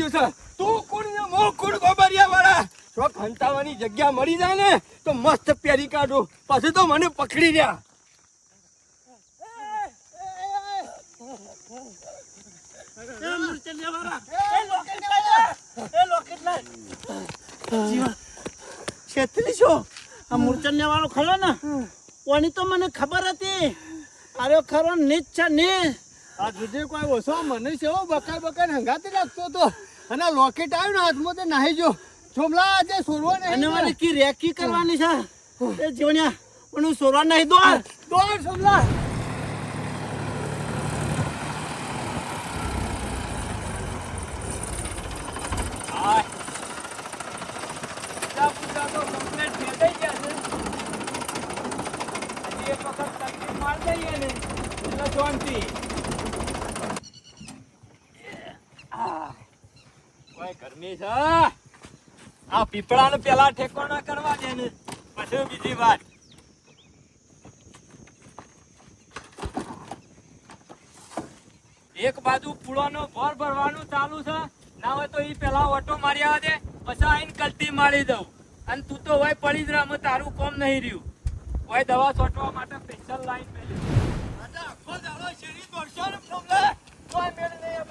ગયું છે. તું કુણ મો કુણ ગોબરિયા વાળા જો ઘંટાવાની જગ્યા મળી જાય ને તો મસ્ત પહેરી કાઢું. પછી તો મને પકડી રહ્યા છેતરી છો? આ મૂર્છન્ય વાળો ખરો ને? કોની તો મને ખબર હતી? અરે ખરો નીચ છે આ જુદે કોઈ ઓછો મને છે બકાય બકાય હંગાતી લાગતો તો અને આ લોકેટ આવ્યું ને હાથમાં તે નાહી જો. છોમલા આજે સોરવા અને નહીં મારે કી રેકી કરવાની છે? એ જીવન્યા પણ હું સોરવા નહીં દોડ. દોડ છોમલા આ પીપળાને પેલા ઠેકોણા કરવા દે ને પછી બીજી વાત. એક બાજુ પૂળોનો ભર ભરવાનું ચાલુ છે, ના હોય તો એ પેલા ઓટો મારી આવે દે, પછી આઈને કલ્ટી મારી દઉં. અને તું તો હોય પડી જ રહ તારું કોમ નહીં રહ્યું. હોય દવા છોટવા માટે સ્પેશિયલ લાઈન મેલી. આખો દાડો શેરી તોય મેળ નહીં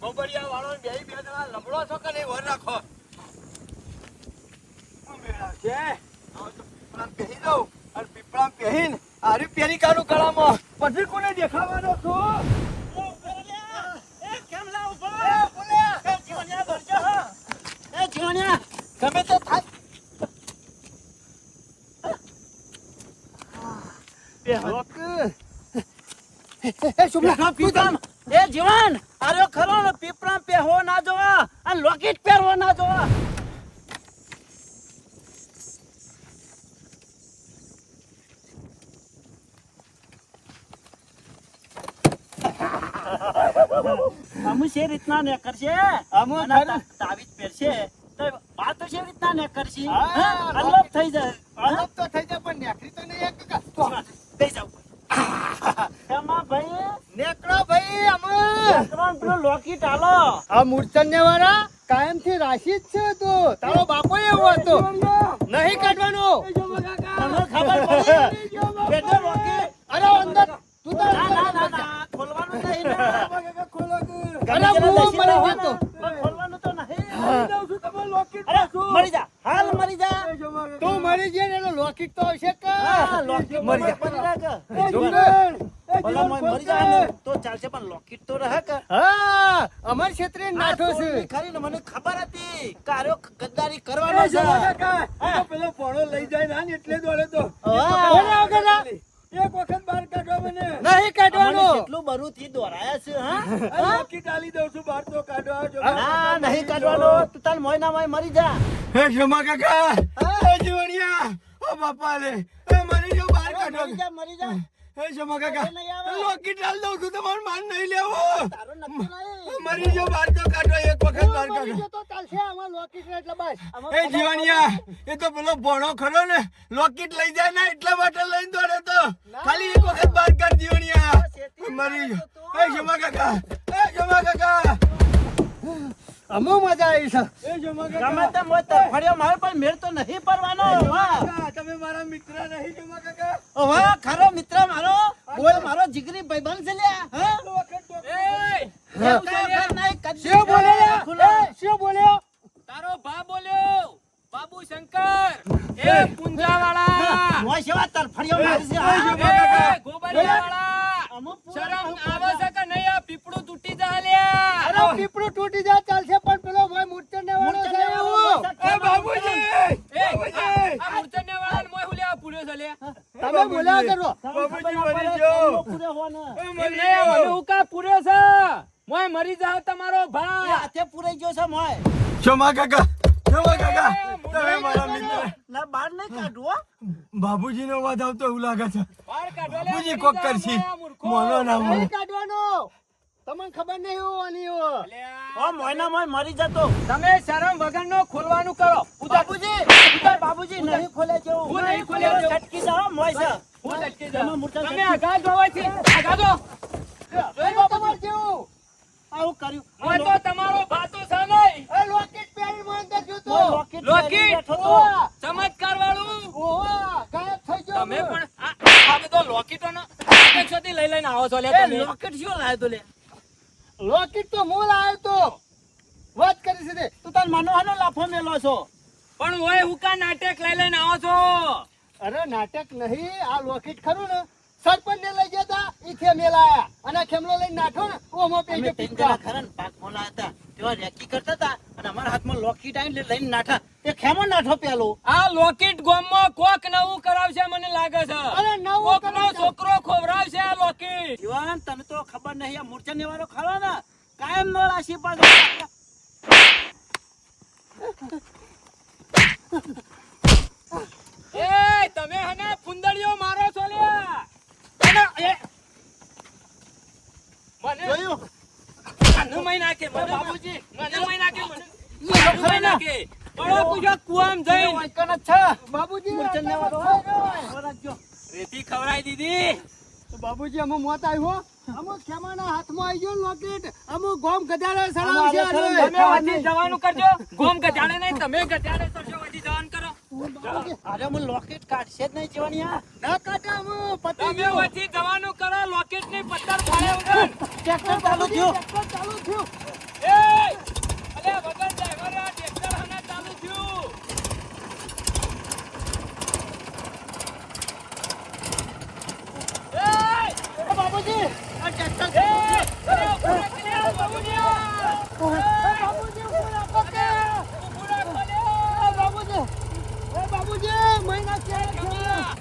ગોબરિયા વાળો બે બે જણા લબડો છો કે નહીં? વર રાખો. એ જીવન અરે ખરો પીપળા પહેરવો ના જોવા અને લોકેટ પહેરવો ના જોવા. અમુ છે રીતના ને કરશે? અમુ તાવીજ પહેરશે. તો વાત છે રીતના ને કરશી? અલગ થઈ જાય. અલગ તો થઈ જાય પણ નેકરી તો નહીં એક. થઈ જાવ એમાં ભાઈ નેકળો ભાઈ અમે ત્રણ પેલો લોકેટ આલો આ મૂર્છન્ય વાળા કાયમથી રાશિ જ છે તો. તારો બાપો એવો હતો. નહીં કાઢવાનો. ખબર પડી? અરે અંદર તું તો ના ના ના. લોકેટ તો તો ચાલશે પણ લોકેટ તો રહે કે? હા અમાર ક્ષેત્રે નાઠો છે. ખરી મને ખબર હતી કે આર્યો ગદ્દારી કરવાનો છે. પેલો પોણો લઈ જાય ના એટલે દોડે તો હા. કોને વગર આ? એક વખત બહાર કાઢવા મને નહીં કાઢવાનો. અમને કેટલું બરુથી દોરાયા છે હા? નક્કી ટાલી દઉં છું બહાર તો કાઢવા જો ના નહીં કાઢવાનો. તું તાર મોય ના મોય મરી જા. હે ક્ષમા કાકા. હે. જીવણિયા. ઓ બાપા લે હે મરી જો બહાર મરી જા મરી જા. હે ક્ષમા કાકા. નહીં આવે. લોકી ટાલ દઉં છું તમારું માન નહીં લેવો. મરી જો બહાર કાઢો આમાં લોકેટ એટલે બસ. એ જીવણિયા એ તો પેલો ભણો ખરો ને લોકેટ લઈ જાય ને એટલા માટે લઈને દોડે તો. ખાલી એક વખત બહાર કર જીવણિયા મરી ગયો. એ જમા કાકા એ જમા કાકા. અમો મજા આવી છે. એ ક્ષમા ગમે તેમ હોય તો ફળ્યો માર પણ મેળ તો નહીં પરવાનો વાહ. તમે મારા મિત્ર નહીં જમા કાકા. વાહ ખરો મિત્ર મારો. બોલ મારો જીગરી ભાઈબંધ છે લ્યા. હા? એ શું બોલે શું બોલ્યો? તારો ભા બોલ્યો. બાબુ શંકર એ પુંજા વાળા મોય સેવા તાર ફળિયો મારી છે, એ હા? ગોબરિયા વાળા અમુક શરમ આવે છે કે નહીં? આ પીપળું તૂટી જા લ્યા અરે પીપળું તૂટી જા ચાલશે પણ પેલો મોય મૂર્તને વાળો છે. વાળો. એ બાબુજી. એ બાબુજી. આ મૂર્તને વાળાને મોય હુલે આ પૂર્યો છે લ્યા તમે બોલ્યા કરો બાબુજી મરી ગયો. પૂરે હોવાના. એમ નહીં, મને હું કા પૂર્યો છે? મોય મરી જાવ તમારો ભા ભા હાથે પૂરે ગયો છે મોય. ક્ષમા કાકા ક્ષમા કાકા તમે મારા મિત્ર ના બાર નહીં કાઢવો હો. બાબુજી નો અવાજ આવતો એવું લાગે છે બાબુજી કોક જાઓ, કરશી. મોનો ના મોનો કાઢવાનો તમને ખબર નહીં આની હો. ઓ મોયના મોય મરી જતો તમે શરમ વગરનો ખોલવાનું કરો બાબુજી ઉધર બાબુજી નહીં ખોલે છે હું નહીં ખોલે જેવું. છટકી જાઓ મોય છે હું છટકી જાઉં. તમે આગળ જોવો છે આગા જો જોઈ તમારે જેવું આવું કર્યું હવે તો તમારો ભાતો છે નહીં એ લોકેટ પહેરીને મને અંદર જોતો. મોય લોકેટ લોકેટ? પહેરીને બેઠો તો. ઓવા, ચમત્કાર વાળું ઓવા, ગાયબ થઈ ગયો તમે હું. પણ આ આ બધો લોકેટોનો અપેક્ષાથી લઈ લઈને આવો છો લે એ તમે લોકેટ શું લાવ્યો તો લે? લોકેટ તો હું લાવ્યો તો? વાત કરી છે તું તાર મનોહાનો લાફો મેલો છો. પણ ઓય હુકા નાટક લઈ લઈને આવો છો? અરે નાટક નહીં આ લોકેટ ખરું ને. સરપંચ ને લઈ ગયા તા ઈથે મેલાયા અને ખેમલો લઈને નાઠો ને ઓમો પેજો ત્રણ ખરા પાક મોલા હતા. તેવા રેકી કરતા હતા હાથમાં લોકેટ આવીને લઈને નાઠા. એ ખેમો નાઠો પેલો. આ લોકેટ ગોમમાં કોક નવું કરાવશે મને લાગે છે. અરે નવું છોકરો ખોવરાવશે આ લોકેટ જીવાન તમે તો ખબર નહીં આ મૂર્છા વાળો ખરો ને? કાયમ નો રાશી પાછો એ તમે હને ફુંદડીઓ મારો છો લ્યા. મને જોયું? મને મય નાખે મને બાબુજી. મને મય નાખે મને રેતી ખવડાવી દીધી. બાબુજી અમે મોત આવ્યો અમુક ખેમાના હાથમાં આવી ગયો લોકેટ અમુક ગોમ ગધાડે સડાવશે અમારે તમે વધી જવાનું કરજો. ગોમ ગજાડે નહીં તમે ગજાડે કરશો વધી જવાનું કરો. અરે લોકેટ કાઢશે જ નહીં જીવાની આ ના કાઢે અમે પતી તમે વધી જવાનું કરો લોકેટની પત્તર ફાડે ટ્રેક્ટર ચાલુ થયું. ટ્રેક્ટર ચાલુ થયું. એ! અલે વગર ડ્રાઈવર આ ટ્રેક્ટર હને ચાલુ થયું બાબુજી આ ટ્રેક્ટર. ઊભા એ બાબુજી એ બાબુજી. મહિના છે કેમલા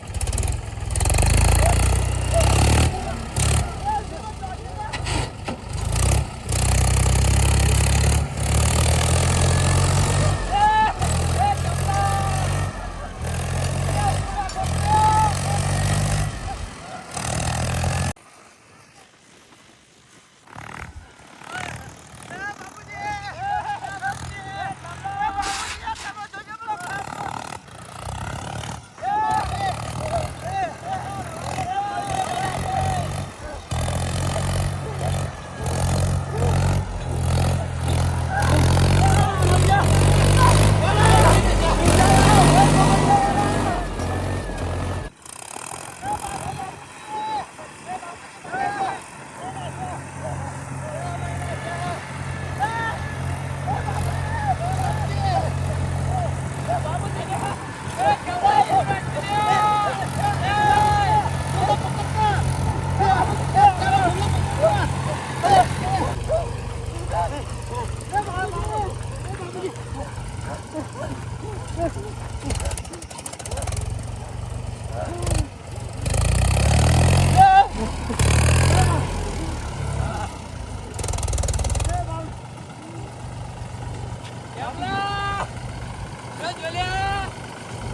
જો જોલ્યા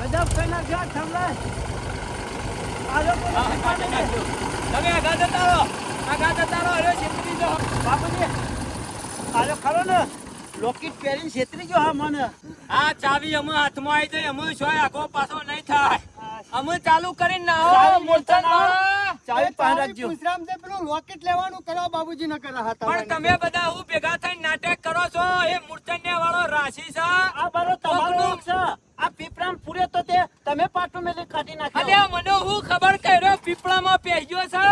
ગજબ કરી નાખ્યો આ થમલા. આ લોકો હા, કાઢી નાખ્યો. તમે આગા જતા રહો આગા જતા રહો અરે છેતરી દો બાપુજી આજો ખરો ને લોકેટ પહેરીને છેતરી ગયો હા મને ચાવી અમે હાથમાં આવી જાય અમે શું આખો પાછો નહીં થાય. અમે ચાલુ કરીને ના મોટા ના ના ચાવી પાસે રાખજો. પૂછરામ તે પેલું લોકેટ લેવાનું કરવા બાબુજી ન કરા હતા પણ તમે બધા હું ભેગા થઈને નાટક કરો છો એ મૂર્છન્યા વાળો રાશિ છે. આ બારો તમારો હક છે. આ પીપરામ પૂરે તો તે તમે પાટું મેલી કાઢી નાખ્યો. અલ્યા મને હું ખબર કર્યો પીપળામાં પહેર્યો છે.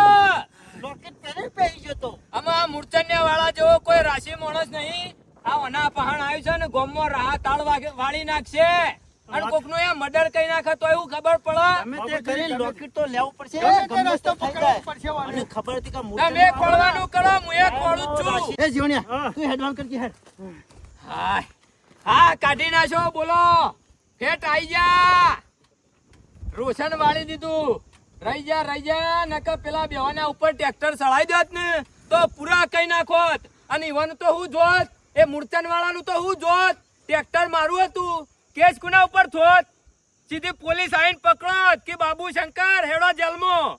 લોકેટ તો. આમાં આ વાળા જેવો કોઈ રાશિ માણસ નહીં. આ આવ્યું છે ને ગોમમાં રાહ તાળ વાળી નાખશે. અને કોકનું એ મર્ડર કરી નાખે તો એવું ખબર પડે. કરી લોકેટ તો લેવું પડશે. રસ્તો પકડવો. ખબર હતી કે તમે ખોળવાનું કરો હું એ ખોળું છું. એ જીવણિયા તું હેડવાન કરજે હેડ. હા હા કાઢી નાખો બોલો. ફેટ આઈ જા. રોશન વાળી દીધું. રહી જા રહી જા નકર પેલા બેવાના ઉપર ટ્રેક્ટર ચડાઈ દેત ને. તો પૂરા કઈ નાખોત. અને ઈવન તો હું જોત. એ મૂર્તન તો હું જોત. ટ્રેક્ટર મારું હતું. કેસ કુના ઉપર થોત. સીધી પોલીસ આવીને પકડોત કે બાબુ શંકર હેડો જેલમાં.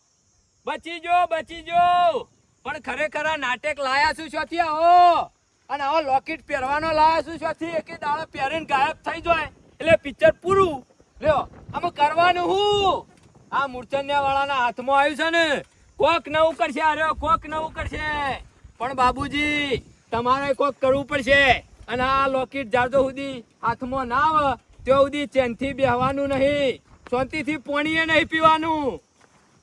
બચી જો બચી જો પણ ખરેખર આ નાટક લાયા શું શોથી આવો? અને આવો લોકેટ પહેરવાનો લાયા શું શોથી? એક દાડો પહેરીને ગાયબ થઈ જાય. એટલે પિક્ચર પૂરું. લ્યો, આમાં કરવાનું હું? આ મૂર્છન્યા વાળાના હાથમાં આવ્યું છે ને. કોક નવું કરશે, અરે કોક નવું કરશે. પણ બાબુજી તમારે કોક કરવું પડશે. અને આ લોકેટ જાડો સુધી હાથમાં ના આવે, ત્યાં સુધી ચેનથી બેહવાનું નહીં. શાંતિથી પોણીએ નહીં પીવાનું.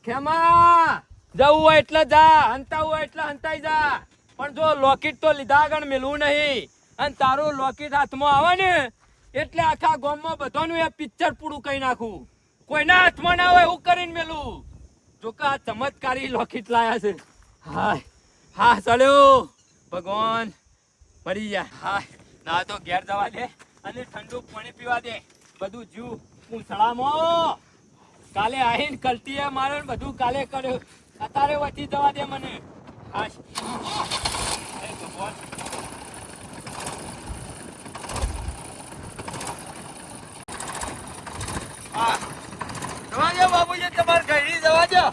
ખેમા, જવું હોય એટલે જા હંતાવું હોય એટલે હંતાઈ જા. પણ જો લોકેટ તો લીધા આગળ મેળવું નહીં. અને તારું લોકેટ હાથમાં આવે ને, એટલે આખા ગામમાં બધાનું એ પિક્ચર પૂરું કરી નાખું. કોઈના હાથમાં ના હોય એવું કરીને મેલું. જો આ ચમત્કારી લોકેટ લાયા છે. હા હા ચલ્યો ભગવાન, મરી જા. હા ના તો ઘેર જવા દે અને ઠંડુ પાણી પીવા દે. બધું જીવ પૂંછડામાં. કાલે આવીને કલટીએ મારે બધું કાલે કર્યું. અત્યારે વધી જવા દે મને. બાબુજી તમારે ઘરે જવા દો.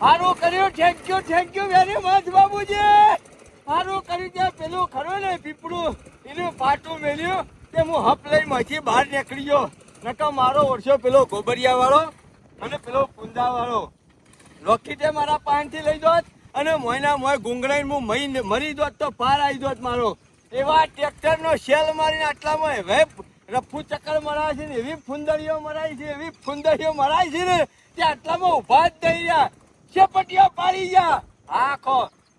સારું કર્યું. Thank you thank you very much બાબુજી સારું કરી દે, પેલું ખરું ને પીપળું, એનું પાટું મેલ્યું, તે હું હપ લઈ માંથી બહાર નીકળી ગયો નકા મારો વર્ષો પેલો ગોબરિયા વાળો અને પેલો પુંજા વાળો લોખીટે મારા પાનથી લઈ જોત અને મોયના મોય ગુંગળાઈને હું મરી મરી જોત તો પાર આવી જોત મારો. એવા ટ્રેક્ટરનો શેલ મારીને આટલામાં હવે રફુ ચક્કર મરાય છે ને, એવી ફુંદરીઓ મરાય છે, એવી ફુંદરીઓ મરાય છે ને, તે આટલામાં ઊભા જ થઈ ગયા શેપટીઓ પાડી ગયા. હા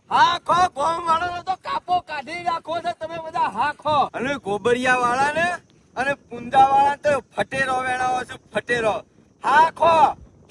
ખો હા ખો ગોમ વાળાનો તો કાપો કાઢી નાખો છો તમે બધા હા ખો અને ગોબરિયા વાળાને અને પુંદા વાળા તો ફટેરો વેણાવો છો, ફટેરો. હા ખો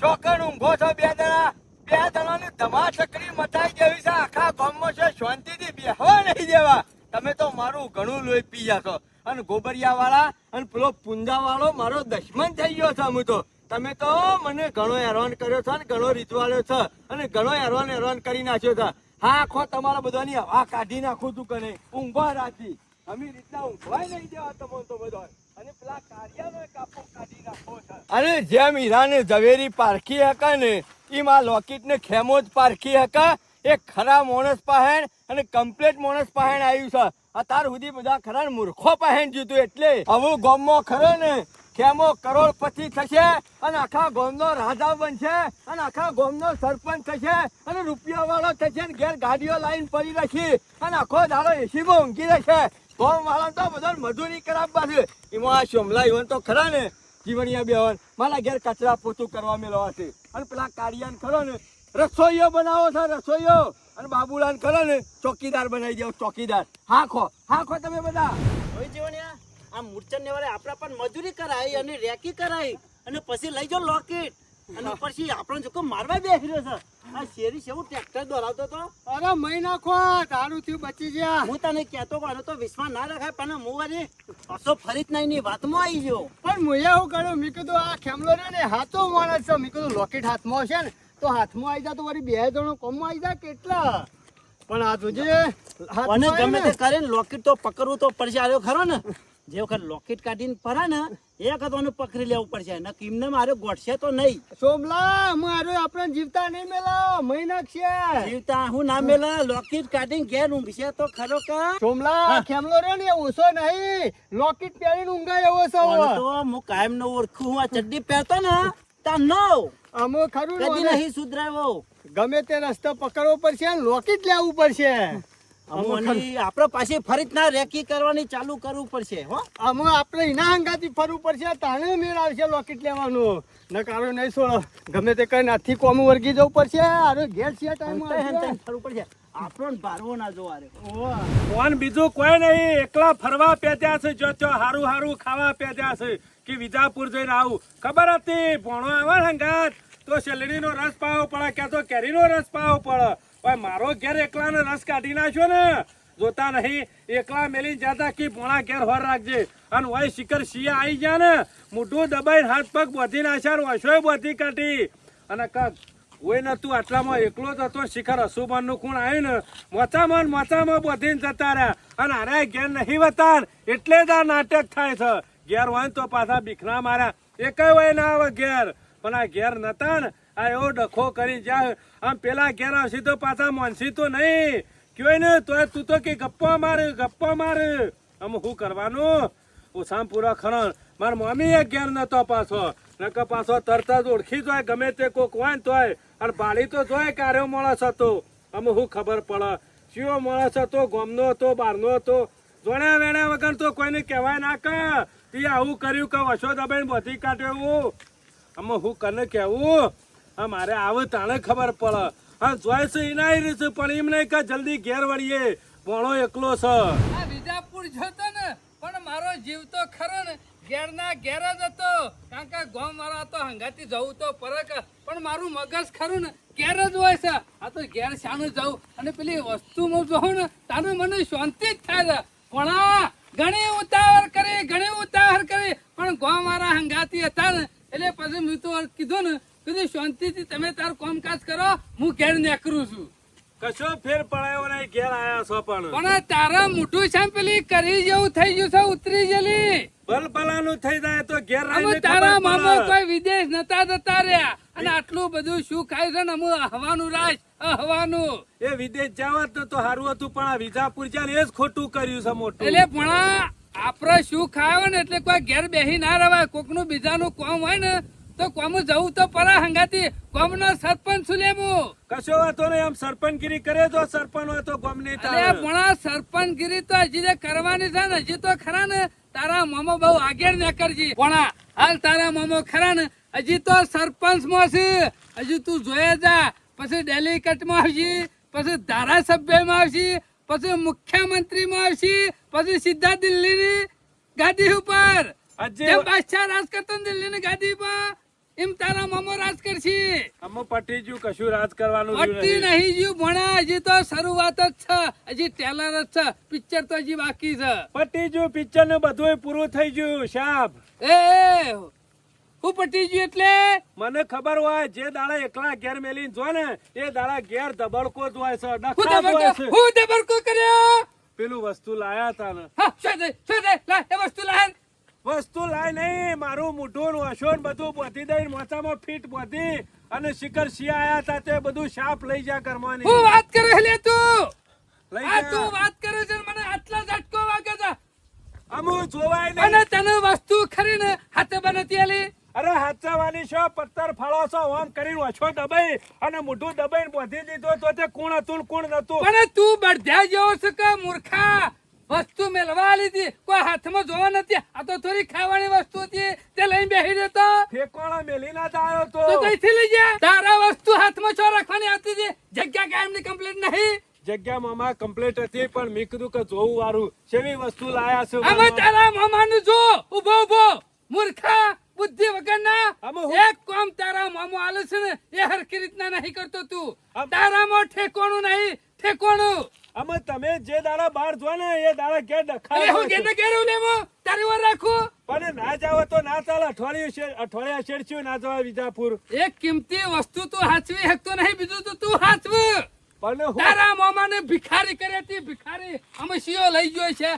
ચોકન ઊંઘો છો બે જણા. બે જણાની ધમા ચકરી મચાઈ જેવી છે, આખા ગામમાં છે, શાંતિથી બેહવા નહીં દેવા. તમે તો મારું ઘણું લોહી પી જાશો અને ગોબરિયા વાળા અને પેલો પુંદા વાળો મારો દશમન થઈ ગયો છે હું તો. તમે તો મને ઘણો હેરાન કર્યો છે અને ઘણો રીતવાળ્યો છે. અને ઘણો હેરાન હેરાન કરી નાખ્યો છે. આખો તમારા બધાની હવા કાઢી નાખું તું કને. ઊંઘવા રાતી અમી રીતના ઊંઘવાય નહીં દેવા તમને તો બધો અને પેલા કારિયાનો કાપો કાઢી નાખો અને જેમ હીરાને ઝવેરી પારખી હકા ને એમાં લોકેટ ને ખેમો જ પારખી હકા. એ ખરા માણસ પહેણ અને કમ્પ્લેટ માણસ પહેણ આવ્યું છે. અત્યાર સુધી બધા ખરા મૂર્ખો પહેણ જીતું એટલે. આવું ગામમાં ખરો ને ખેમો કરોડપતિ થશે અને આખા ગોમનો રાજા બનશે અને આખા ગોમનો સરપંચ થશે અને રૂપિયા વાળો થશે ને ઘેર ગાડીઓ લાઈન પડી રાખી અને આખો દાડો એસીમાં ઊંઘી રહેશે. ગોમ વાળા તો બધા મજૂરી કરાવવા છે. એમાં આ શોમલા ઈવન તો ખરા ને, જીવણિયા બેવન મારા ઘેર કચરા પોતું કરવા મેળવા છે. અને પેલા કારિયાન ખરો ને, રસોઈયો બનાવો છો, રસોઈયો. અને બાબુલાન ખરો ને, ચોકીદાર બનાવી દેવો, ચોકીદાર. હા ખો હા ખો તમે બધા. હવે જીવણિયા. આ મૂર્છન ને વાળે આપણા પણ મજૂરી કરાય અને રેકી કરાય અને પછી લઈ જાઓ લોકેટ અને પછી આપણો જો મારવા બેસી રહ્યો છે. આ શેરી છે ટ્રેક્ટર દોરાવતો તો અરે મહી નાખો તારું થયું બચી ગયા. હું તને કહેતો પણ તો વિશ્વાસ ના રખાય પણ હું વળી પાછો ફરી જ નહીં ની વાતમાં આવી ગયો. પણ મુએ એવું કર્યું મેં કીધું આ ખેમલો રહ્યો ને હાથો માણસ છે. મેં કીધું લોકેટ હાથમાં હશે ને તો હાથમાં આવી જા તો વળી બે જણો કોમમાં આવી જા કેટલા? પણ આ તુજે જે અને ગમે તે કરે ને લોકેટ તો પકડવું તો પડશે. આવ્યો ખરો ને? જે વખત લોકેટ કાઢીને ફરે ને એ વખત એને પકડી લેવું પડશે. ને કિમને મારે ગોઠશે તો નહીં. સોમલા મારો આપણે જીવતા નહીં મેલા મહી નાખશે. જીવતા હું ના મેલા લોકેટ કાઢીને ઘેર ઊંઘશે તો ખરો કે? સોમલા ખેમલો રે ને ઓછો નહીં. લોકેટ પહેરીને ઊંઘાય એવો છે. તો હું કાયમ નો ઓળખું હું આ ચડ્ડી પહેરતો ને તા નો આમ ખરું કદી નહીં સુધરાવો. ગમે તે રસ્તો પકડવો પડશે લોકેટ લેવું પડશે. આપણે પાછી ફરી ના રેકી કરવાની ચાલુ કરવું પડશે હો. આમ આપણે એના હંગાથી ફરવું પડશે તાણે મેળ આવશે લોકેટ લેવાનું. ન કારો નહીં છોડો. ગમે તે કઈ નાથી કોમ વર્ગી જવું પડશે. અરે ઘેર છે ટાઈમ ફરવું પડશે. આપણો ભારવો ના જોવા રે કોણ બીજું કોઈ નહીં એકલા ફરવા પેદ્યા છે જો જો હારું હારું ખાવા પેદ્યા છે કે વિજાપુર જઈને આવું. ખબર હતી ભણો આવે હંગાત. તો શેલડીનો રસ પાવો પડે કે તો કેરીનો રસ પાવો પડે. ઓય, મારો ઘેર એકલાનો રસ કાઢી નાખ્યો ને. જોતા નહીં, એકલા મેલી જતા કે પોણા ઘેર હોર રાખજે. અને ઓય, શિખર શિયા આવી ગયા ને, મોઢું દબાઈને હાથ પગ બોધી નાખ્યા ઓછોય બોધી કાઢી. અને કક ઓય નતું આટલામાં એકલો જ હતો, શિખર અશુભાનનું ખૂણ આવ્યું ને મોચામાં ને મોચામાં બધીને જતા રહ્યા. અને અરે ઘેર નહીં વતાન એટલે જ આ નાટક થાય છે. ઘેર હોય તો પાછા બીખના માર્યા. એકેય હોય ના આવે ઘેર. પણ આ ઘેર નતા ને આ એવો ડખો કરી જ્યાં આમ પેલા ઘેર આવશે તો પાછા મોનસી તો નહીં. કહેવાય ને? તો તું તો કે ગપ્પા માર ગપ્પા માર. આમ શું કરવાનું? ઓછામાં પૂરા ખરણ. મારા મમ્મી એક ઘેર નતો પાછો. નકર પાછો તરત જ ઓળખી જાય, ગમે તે કોક હોય ને તોય. અને બાળી તો જોય કાર્યો મોળસ હતો. આમ શું ખબર પડે. કયો મોળસ હતો, ગોમનો હતો બહારનો હતો. જોણ્યા વેણ્યા વગર તો કોઈને કહેવાય ના કે તે આવું કર્યું કે વશો દબાઈને બધી કાઢ્યો. એવું શું હું કને કહેવું? આ મારે આવે તાણે ખબર પડે. હા જોઈ છે એના છે, પણ એમ નહીં કે જલ્દી ઘેર વળીએ. ભણો એકલો છે. આ વિજાપુર જતો ને, પણ મારો જીવ તો ખરો ને, ઘેરના ઘેર જ હતો. કારણ કે ગોમ વાળા તો હંગાતી જવું તો પરક પણ મારું મગજ ખરું ને, ઘેર જ હોય છે. આ તો ઘેર શાનું જવું. અને પેલી વસ્તુ હું જોઉં ને તારું મને શાંતિ જ થાય પણ આ ઘણી ઉતાવળ કરી, ઘણી ઉતાવળ કરી, પણ ગોમ વાળા હંગાતી હતા ને, એટલે પછી મેં કીધું ને કીધું શાંતિથી તમે તાર કામકાજ કરો હું ઘેર નેકરું છું. કશો ફેર પડાયો નહીં ઘેર આયા છો પણ. પણ તારા મોઢું છે પેલી કરી જેવું થઈ ગયું છે ઉતરી જેલી બલબલાનું થઈ જાય તો ઘેર રહીને તારા મામા કોઈ વિદેશ નતા જતા રહ્યા. અને આટલું બધું શું ખાય છે ને અમુ હવાનું રાજ હવાનું એ વિદેશ જવા તો તો સારું હતું પણ આ વિજાપુર છે એ જ ખોટું કર્યું છે મોટું. એટલે પણ આપણે શું ખાય ને એટલે કોઈ ઘેર બેહી ના રવાય. કોકનું બીજાનું કોમ હોય ને તો કોમ જવું તો પરા હંગાતી કોમનો સરપંચ છું લેવું કશો વાતો નહીં આમ સરપંચગીરી કરે તો સરપંચ હોય તો કોમ નહીં પણ આ સરપંચગીરી તો હજી જે કરવાની છે ને હજી તો ખરા ને. તારા મામા બહુ આગળ ને કરજી પણ હાલ તારા મામા ખરા ને. હજી તો સરપંચમાં છે. હજી તું જોયા જા. પછી ડેલિકેટમાં આવશે પછી ધારાસભ્યમાં આવશે પછી મુખ્યમંત્રી માં આવશે પછી સીધા દિલ્હી ની ગાદી ઉપર. જેમ બાદશાહ રાજ કરતો દિલ્હી ની ગાદી પર એમ તારા મામો રાજ કરશે. અમો પટી જ્યું કશું રાજ કરવાનું પટી નહીં. જ્યું ભણા હજી તો શરૂઆત જ છે. હજી ટેલર જ છે. પિક્ચર તો હજી બાકી છે. પટી જ્યું પિક્ચરનું બધું પૂરું થઈ ગયું શાપ એ હું પટી ગયું એટલે? મને ખબર હોય જે દાડા એકલા ઘેર મેલી જો ને એ દાડા ઘેર ધબડકો જ છે હું દબરકો કર્યો? પેલું વસ્તુ લાયા તા ને. હા શું દે શું દે લા એ વસ્તુ લાય વસ્તુ લાય નહીં. મારું મોઢું ને બધું બોધી દઈ મોચામાં ફીટ બોધી અને શિખર સિંહ આયા હતા તે બધું સાફ લઈ જા કરવાની હું વાત કરે લે તું. આ તું વાત કરે છે મને આટલા ઝટકો વાગે છે. અમુ જોવાય નહીં. અને તને વસ્તુ ખરીને હાથે બનતી આલી? અરે હાચાવાની છો પથ્થર ફાળો છો? ઓમ કરીને ઓછો દબાઈ અને મોઢું દબાઈને બોધી દીધો તો તે કોણ હતું કુણ નતું? પણ તું બળધ્યા જેવો છે કે મૂર્ખા? વસ્તુ મેળવા લીધી કોઈ હાથમાં જોવા નથી. આ તો થોડી ખાવાની વસ્તુ હતી. તે લઈને બેસી જતો. ફેકોળા મેલી ના આવ્યો તો. તો કઈથી લઈ ગયા? તારા વસ્તુ હાથમાં છો રાખવાની હતી હતી જગ્યા કાયમની કમ્પ્લીટ નહીં. જગ્યા મામા કમ્પ્લીટ હતી પણ મેં કીધું કે જોવું વારું. સેવી વસ્તુ લાયા છે અમે તારા મામાનું જો. ઊભો ઊભો મૂર્ખા બુદ્ધિ વગરના. ના એક કામ તારા મામો આલે છે ને એ હરખી રીતના નહીં કરતો તું. તારા તારામાં ઠેકોણું નહીં. ઠેકોણું. અમે તમે જે દાડા બહાર જો ને એ દાડા કે ડખાય હું કે ઘેરું લેવો? તારે વાર રાખો. પણ ના જાવ તો ના ચાલે. અઠવાડિયું છે અઠવાડિયા શેરચ્યું ના જવા વિજાપુર. એક કિંમતી વસ્તુ તું હાચવી હકતો નહીં બીજું તો તું હાચવ. પણ તારા મામાને ભિખારી કરે તી ભિખારી. અમે સીઓ લઈ ગયો છે.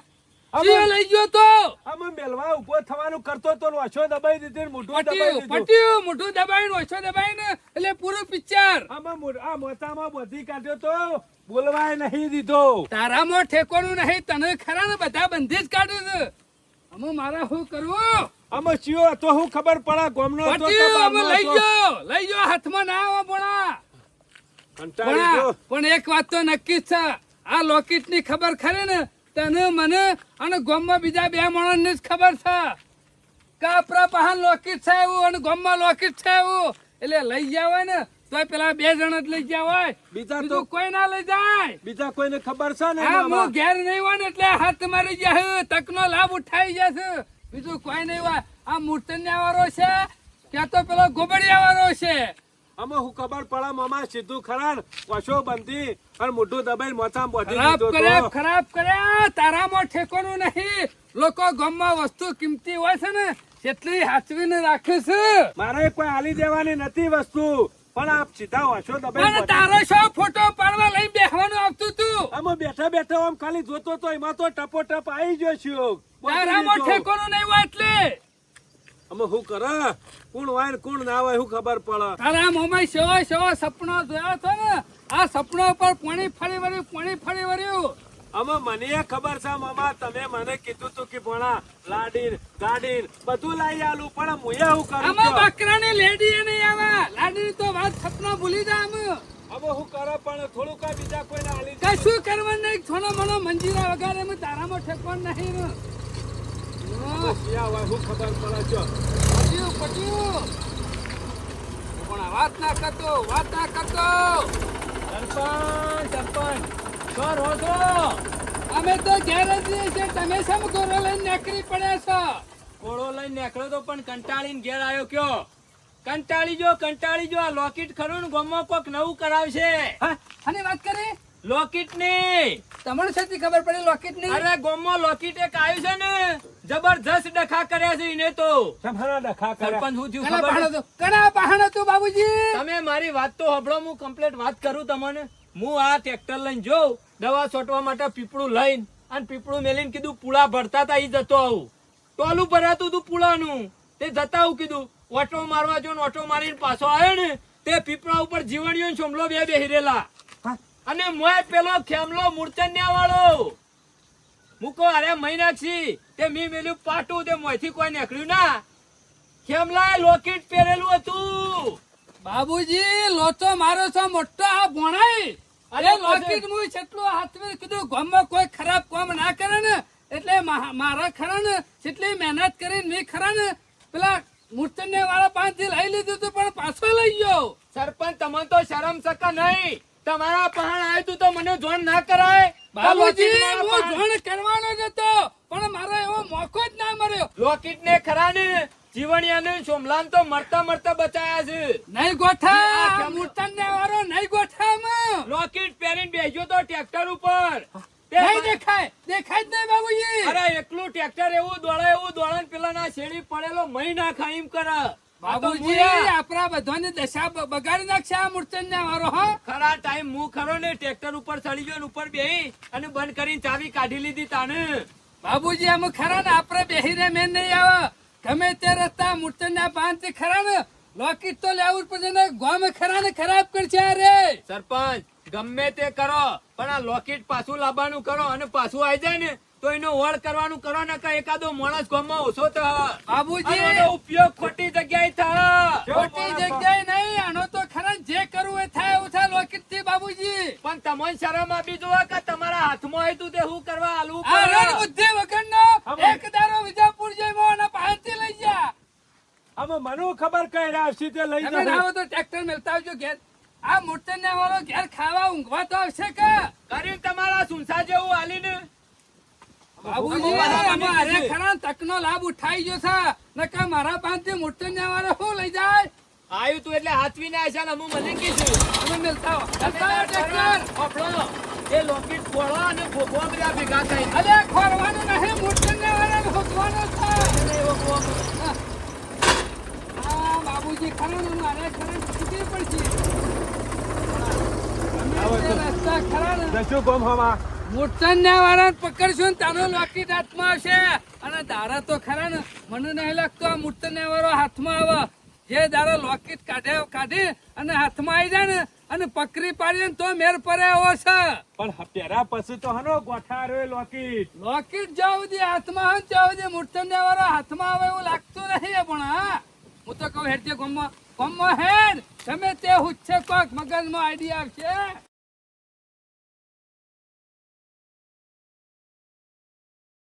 સીઓ લઈ ગયો તો. અમે મેલવા ઊભો થવાનું કરતો તો ઓછો દબાઈ દીધી મોઢું દબાઈ દીધું. પટ્યું મોઢું દબાઈને ઓછો દબાઈને. એટલે પૂરું પિક્ચર. આમાં મો- આ મોતામાં બધી કાઢ્યો તો બોલવાય નહીં દીધો. તારામાં ઠેકોનું નહીં તને ખરા ને બધા બંધી જ કાઢે છે. અમે મારા શું કરવું? અમે ચિયો તો હું ખબર પડે? ગોમનો તો અમે લઈ ગયો લઈ ગયો હાથમાં ના આવો ગયો. પણ એક વાત તો નક્કી છે. આ લોકેટની ખબર ખરે ને? તને મને અને ગોમમાં બીજા બે માણસની જ ખબર છે. કાપરા પહાણ લોકેટ છે એવું અને ગોમમાં લોકેટ છે એવું. એટલે લઈ જવાય ને તોય પેલા બે જણ જ લઈ ગયા હોય. બીજા તો કોઈ ના લઈ જાય. બીજા કોઈને ખબર છે ને હા હું ઘેર નહીં હોય ને એટલે હાથ મારી જાય તકનો લાભ ઉઠાઈ જશે બીજું કોઈ નહીં હોય. આ મૂર્તન્યા વાળો છે. ક્યાં તો પેલો ગોબડિયા વાળો છે. અમે હું ખબર પડે મામા સીધું ખરા કશો બંધી અને મોઢું દબાઈ મોથા બોધી ખરાબ કર્યા તો. ખરાબ કર્યા. તારામાં ઠેકોનું નહીં. લોકો ગામમાં વસ્તુ કિંમતી હોય છે ને એટલી હાચવીને રાખે છે. મારે કોઈ હાલી દેવાની નથી વસ્તુ. પણ આપ સીધા વશો દબાઈ તારો શો ફોટો પાડવા લઈ બેહવાનું આવતું તું? અમે બેઠા બેઠા આમ ખાલી જોતો તો એમાં તો ટપો ટપ આવી ગયો છું તારામાં ઠેકો ઠેકોનું નહીં હોય એટલે? અમે શું કરે? કોણ વાય કોણ ના હોય શું ખબર પડે? તારા મોમાં સેવા સેવા સપના જોયા છે ને? આ સપના પર પાણી ફરી વળ્યું પાણી ફરી વળ્યું. આમાં મને ખબર છે મામા તમે મને કીધું તું કે ભણા લાડીન ગાડીન બધું લાવી આલું પણ હું એવું કરું અમે બકરાને લેડી એ નહીં આવે. લાડીની તો વાત સપના ભૂલી જા અમે હવે હું કરો પણ થોડું કઈ બીજા કોઈને આલી. કશું કરવાનું નહીં. થોડો મનો મંજીરા વગર એમ તારામાં ઠેકવાનું નહીં હું. ખબર પડે છો. પટ્યું, પટ્યું. પણ વાત ના કરતો વાત ના કરતો. સરપંચ સરપંચ. છો છો અમે તો ઘેર જ રહીએ છીએ. તમે શેમ ગોરો લઈને નીકળી પડ્યા છો? કોળો લઈને નીકળ્યો તો પણ કંટાળીને ઘેર આવ્યો કયો? કંટાળી જો કંટાળી જો. આ લોકેટ ખરું ને ગમો કોક નવું કરાવશે. હા આની વાત કરી? લોકેટની. તમને શેથી ખબર પડી લોકેટની? અરે ગોમો લોકેટ એક આવ્યું છે ને. જબરજસ્ત ડખા કર્યા છે એને તો. તમારા ડખા કર્યા. સરપંચ હું થયું ખબર કણા પહાણ હતું બાબુજી? તમે મારી વાત તો હબળો હું કમ્પ્લીટ વાત કરું તમને. હું આ ટ્રેક્ટર લઈને જોઉં. દવા છોટવા માટે પીપળું લઈને અને પીપળું મેલીને કીધું પુળા ભરતા હતા ઈ જતો આવું. ટોલું ભરાતું હતું પુળાનું. તે જતા આવું કીધું ઓટો મારવા જો ઓટો મારીને પાછો આવ્યો ને તે પીપળા ઉપર જીવણીઓ છોમલો બે બે હિરેલા અને મોય પેલો ખેમલો મૂર્ચન્યા વાળો મૂકો અરે મહિનાક્ષી તે મી મેલ્યું પાટું તે મોયથી કોઈ નીકળ્યું ના. ખેમલાએ લોકેટ પહેરેલું હતું. બાબુજી લોચો મારો છો મોટો આ ભોણાઈ અરે લોકેટ હાથ જેટલું હાથમાં કીધું ગામમાં કોઈ ખરાબ કામ ના કરે ને એટલે મારા ખરા ને જેટલી મહેનત કરીને મેં ખરા ને પેલા મૂર્તને વાળા પાંચથી લઈ લીધું તું પણ પાછો લઈ ગયો. સરપંચ તમને તો શરમ સકા નહીં. તમારા પહાણ આવ્યું તું તો મને જોણ ના કરાય. બાબુજી હું જોણ કરવાનો જ હતો પણ મારો એવો મોકો જ ના મળ્યો. લોકેટ ને ખરા ને જીવણિયા સોમલાન તો મરતા મરતા બચાયા છે. નહીં ગોઠા મૂર્તન ને વારો નહીં ગોઠામાં. લોકેટ પહેરીને બેસ્યો તો ટ્રેક્ટર ઉપર. નહીં દેખાય દેખાય જ નહીં બાબુજી. અરે એકલું ટ્રેક્ટર એવું દોડે એવું દોડે પેલા ના શેડી પડેલો મહી ના ખાઈમ કરે. બાબુજી. આપણા બધાની દશા બગાડી નાખશે આ મૂર્તન ને વારો હા? ખરા ટાઈમ હું ખરો ને ટ્રેક્ટર ઉપર ચડી ગયો ઉપર બેહી અને બંધ કરીને ચાવી કાઢી લીધી તાને. બાબુજી અમે ખરા ને આપણે બેહીને મેં નહીં આવે. ગમે તે રસ્તા મૂર્તના પાંચથી ખરા ને? લોકેટ તો લેવું પડશે ને. ગામ ખરા ને ખરાબ કરશે અરે. સરપંચ ગમે તે કરો પણ આ લોકેટ પાછું લાવવાનું કરો અને પાછું આવી જાય ને તો એનો વળ કરવાનું કરો ને કે એકાદો માણસ ગામમાં ઓછો થાય. બાબુજી. ઉપયોગ ખોટી જગ્યાએ થાય. ખોટી જગ્યાએ નહીં આનો જે કરવું એ થાય એવું થાય લોકેટથી બાબુજી. પણ તમને શરમ આપી જોવા કે તમારા હાથમાં આવ્યું તે હું કરવા આલવું આ રણ પડે? બુદ્ધિ વગરનો એક દારો વિજાપુર જઈ અને પાસેથી લઈ જા અમે મને ખબર કઈ આવશે તે લઈ જાવ આવો તો ટ્રેક્ટર મેલતા આવજો ઘેર. આ મૂર્તન્ય વાળો ઘેર ખાવા ઊંઘવા તો આવશે કે? કરી તમારા સુનસા જેવું આલીને બાબુજી અમારે ખરા તકનો લાભ ઉઠાઈ ગયો છે. નકા મારા પાંચથી મૂર્તન્ય વાળો શું લઈ જાય? આવ્યું તું એટલે હાથવીને ને આવ્યા હું મને કીધું તમે મેલતા આપણો એ લોકેટ ખોળો અને ભોગવા બધા ભેગા થઈ અરે ખોરવાનું નહીં મૂર્તન્ય વાળાને ભોગવાનું છે હા. બાબુજી ખરા ને મારે ખરા છૂટી પડશે. રસ્તા ખરા ને. કોમ હવા? ને વાળા પકડશું ને તાનો લોકેટ હાથમાં આવશે. અને દાડા તો ખરા ને. મને નહીં લાગતો આ મૂર્તન્ય વાળો હાથમાં આવે. જે દાડા લોકેટ કાઢે કાઢી અને હાથમાં આવી જાય ને અને પકડી પાડીને તો મેર પડે એવો છે. પણ પેરા પછી તો હનો ગોઠારો લોકેટ. લોકેટ જાવ દે હાથમાં હન જાવ દે મૂર્તન વાળો હાથમાં આવે એવું લાગતું નહીં પણ હા. હું તો કહું હેડ તે ગમમાં ગમમાં હેડ. તમે તે હુચ્છે કોક મગજમાં આઈડિયા આવશે.